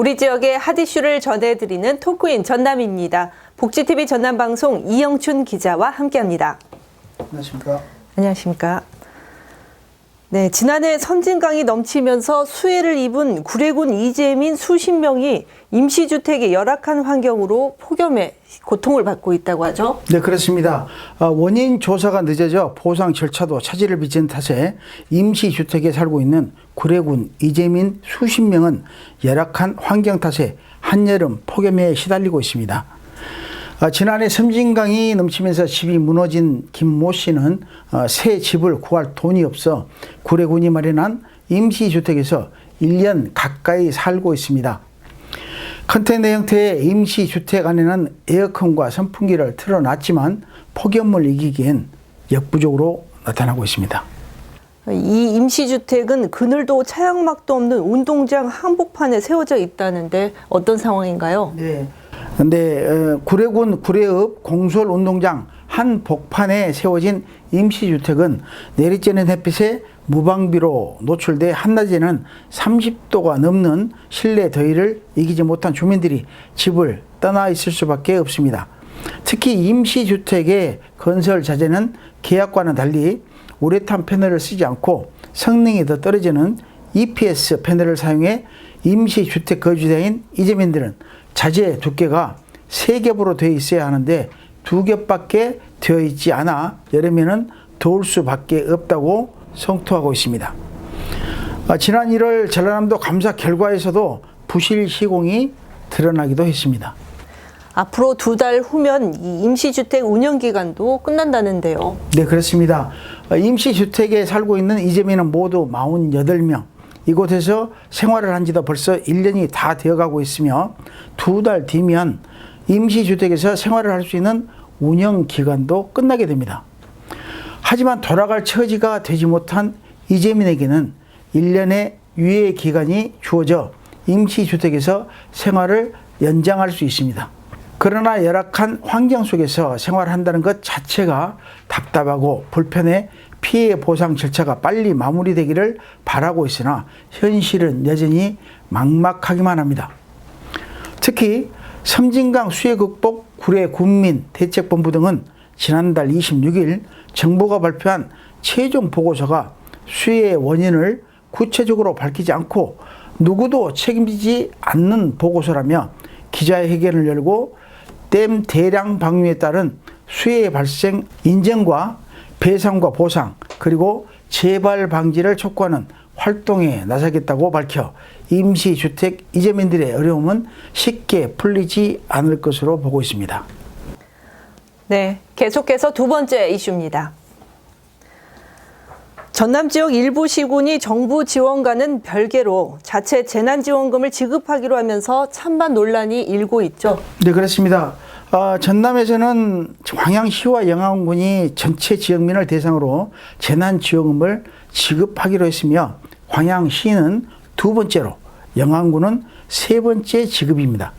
우리 지역의 핫 이슈를 전해드리는 토크인 전남입니다. 복지TV 전남방송 이영춘 기자와 함께합니다. 안녕하십니까. 안녕하십니까. 네, 지난해 선진강이 넘치면서 수해를 입은 구례군 이재민 수십 명이 임시주택의 열악한 환경으로 폭염에 고통을 받고 있다고 하죠. 네, 그렇습니다. 어, 원인 조사가 늦어져 보상 절차도 차질을 빚은 탓에 임시주택에 살고 있는 구례군 이재민 수십 명은 열악한 환경 탓에 한여름 폭염에 시달리고 있습니다. 어, 지난해 섬진강이 넘치면서 집이 무너진 김모 씨는 어, 새 집을 구할 돈이 없어 구례군이 마련한 임시주택에서 1년 가까이 살고 있습니다. 컨테이너 형태의 임시주택 안에는 에어컨과 선풍기를 틀어놨지만 폭염을 이기기엔 역부족으로 나타나고 있습니다. 이 임시주택은 그늘도 차양막도 없는 운동장 한복판에 세워져 있다는데 어떤 상황인가요? 네. 근데 어, 구례군 구례읍 공설 운동장 한 복판에 세워진 임시주택은 내리쬐는 햇빛에 무방비로 노출돼 한낮에는 30도가 넘는 실내 더위를 이기지 못한 주민들이 집을 떠나 있을 수밖에 없습니다. 특히 임시주택의 건설 자재는 계약과는 달리 우레탄 패널을 쓰지 않고 성능이 더 떨어지는 EPS 패널을 사용해 임시주택 거주자인 이재민들은 자재 두께가 세 겹으로 되어 있어야 하는데 두 겹밖에 되어 있지 않아 여름에는 더울 수밖에 없다고 성토하고 있습니다. 아, 지난 1월 전라남도 감사 결과에서도 부실 시공이 드러나기도 했습니다. 앞으로 두 달 후면 이 임시주택 운영 기간도 끝난다는데요. 네, 그렇습니다. 어, 임시주택에 살고 있는 이재민은 모두 48명. 이곳에서 생활을 한 지도 벌써 1년이 다 되어가고 있으며 두 달 뒤면 임시주택에서 생활을 할 수 있는 운영 기간도 끝나게 됩니다. 하지만 돌아갈 처지가 되지 못한 이재민에게는 1년의 유예 기간이 주어져 임시주택에서 생활을 연장할 수 있습니다. 그러나 열악한 환경 속에서 생활한다는 것 자체가 답답하고 불편해 피해 보상 절차가 빨리 마무리되기를 바라고 있으나 현실은 여전히 막막하기만 합니다. 특히 섬진강 수해 극복 구례 군민 대책본부 등은 지난달 26일 정부가 발표한 최종 보고서가 수해의 원인을 구체적으로 밝히지 않고 누구도 책임지지 않는 보고서라며 기자회견을 열고 댐 대량 방류에 따른 수해 발생 인정과 배상과 보상 그리고 재발 방지를 촉구하는 활동에 나서겠다고 밝혀 임시주택 이재민들의 어려움은 쉽게 풀리지 않을 것으로 보고 있습니다. 네, 계속해서 두 번째 이슈입니다. 전남 지역 일부 시군이 정부 지원과는 별개로 자체 재난지원금을 지급하기로 하면서 찬반 논란이 일고 있죠. 네, 그렇습니다. 어, 전남에서는 광양시와 영암군이 전체 지역민을 대상으로 재난지원금을 지급하기로 했으며 광양시는 두 번째로 영암군은 세 번째 지급입니다.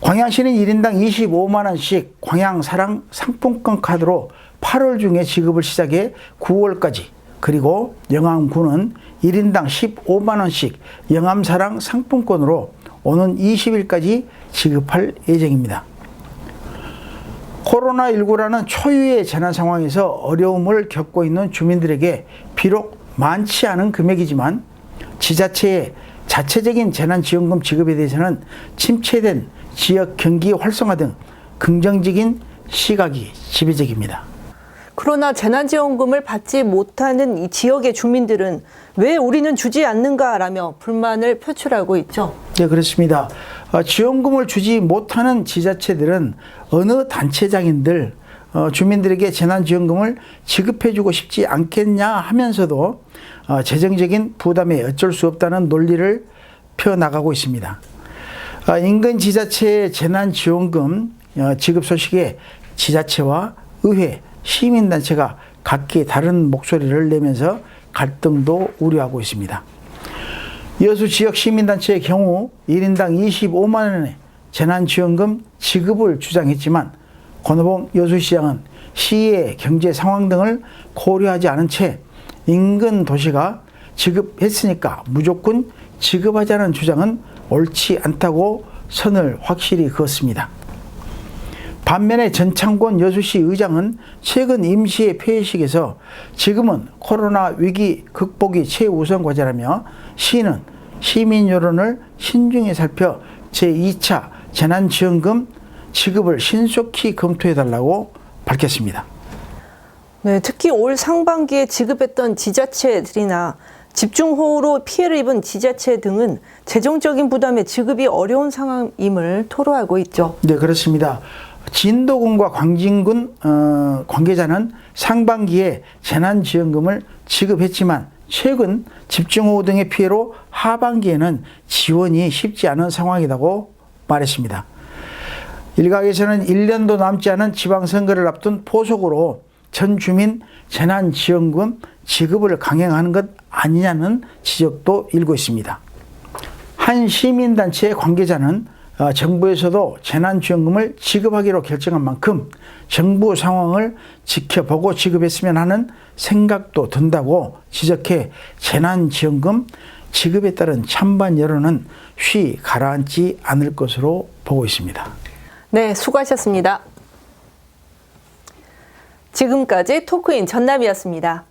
광양시는 1인당 25만 원씩 광양사랑 상품권 카드로 8월 중에 지급을 시작해 9월까지 그리고 영암군은 1인당 15만 원씩 영암사랑 상품권으로 오는 20일까지 지급할 예정입니다. 코로나19라는 초유의 재난 상황에서 어려움을 겪고 있는 주민들에게 비록 많지 않은 금액이지만 지자체의 자체적인 재난지원금 지급에 대해서는 침체된 지역 경기 활성화 등 긍정적인 시각이 지배적입니다. 그러나 재난지원금을 받지 못하는 이 지역의 주민들은 왜 우리는 주지 않는가라며 불만을 표출하고 있죠. 네, 그렇습니다. 어, 지원금을 주지 못하는 지자체들은 어느 단체장인들 어, 주민들에게 재난지원금을 지급해주고 싶지 않겠냐 하면서도 어, 재정적인 부담에 어쩔 수 없다는 논리를 펴나가고 있습니다. 어, 인근 지자체의 재난지원금 어, 지급 소식에 지자체와 의회, 시민단체가 각기 다른 목소리를 내면서 갈등도 우려하고 있습니다. 여수 지역 시민단체의 경우 1인당 25만 원의 재난지원금 지급을 주장했지만 권호봉 여수시장은 시의 경제 상황 등을 고려하지 않은 채 인근 도시가 지급했으니까 무조건 지급하자는 주장은 옳지 않다고 선을 확실히 그었습니다. 반면에 전창권 여수시 의장은 최근 임시의 폐회식에서 지금은 코로나 위기 극복이 최우선 과제라며 시는 시민 여론을 신중히 살펴 제2차 재난지원금 지급을 신속히 검토해달라고 밝혔습니다. 네, 특히 올 상반기에 지급했던 지자체들이나 집중호우로 피해를 입은 지자체 등은 재정적인 부담에 지급이 어려운 상황임을 토로하고 있죠. 네, 그렇습니다. 진도군과 광진군 어, 관계자는 상반기에 재난지원금을 지급했지만 최근 집중호우 등의 피해로 하반기에는 지원이 쉽지 않은 상황이라고 말했습니다. 일각에서는 1년도 남지 않은 지방선거를 앞둔 포석으로 전 주민 재난지원금 지급을 강행하는 것 아니냐는 지적도 일고 있습니다. 한 시민단체 관계자는 어, 정부에서도 재난지원금을 지급하기로 결정한 만큼 정부 상황을 지켜보고 지급했으면 하는 생각도 든다고 지적해 재난지원금 지급에 따른 찬반 여론은 쉬 가라앉지 않을 것으로 보고 있습니다. 네, 수고하셨습니다. 지금까지 토크인 전남이었습니다.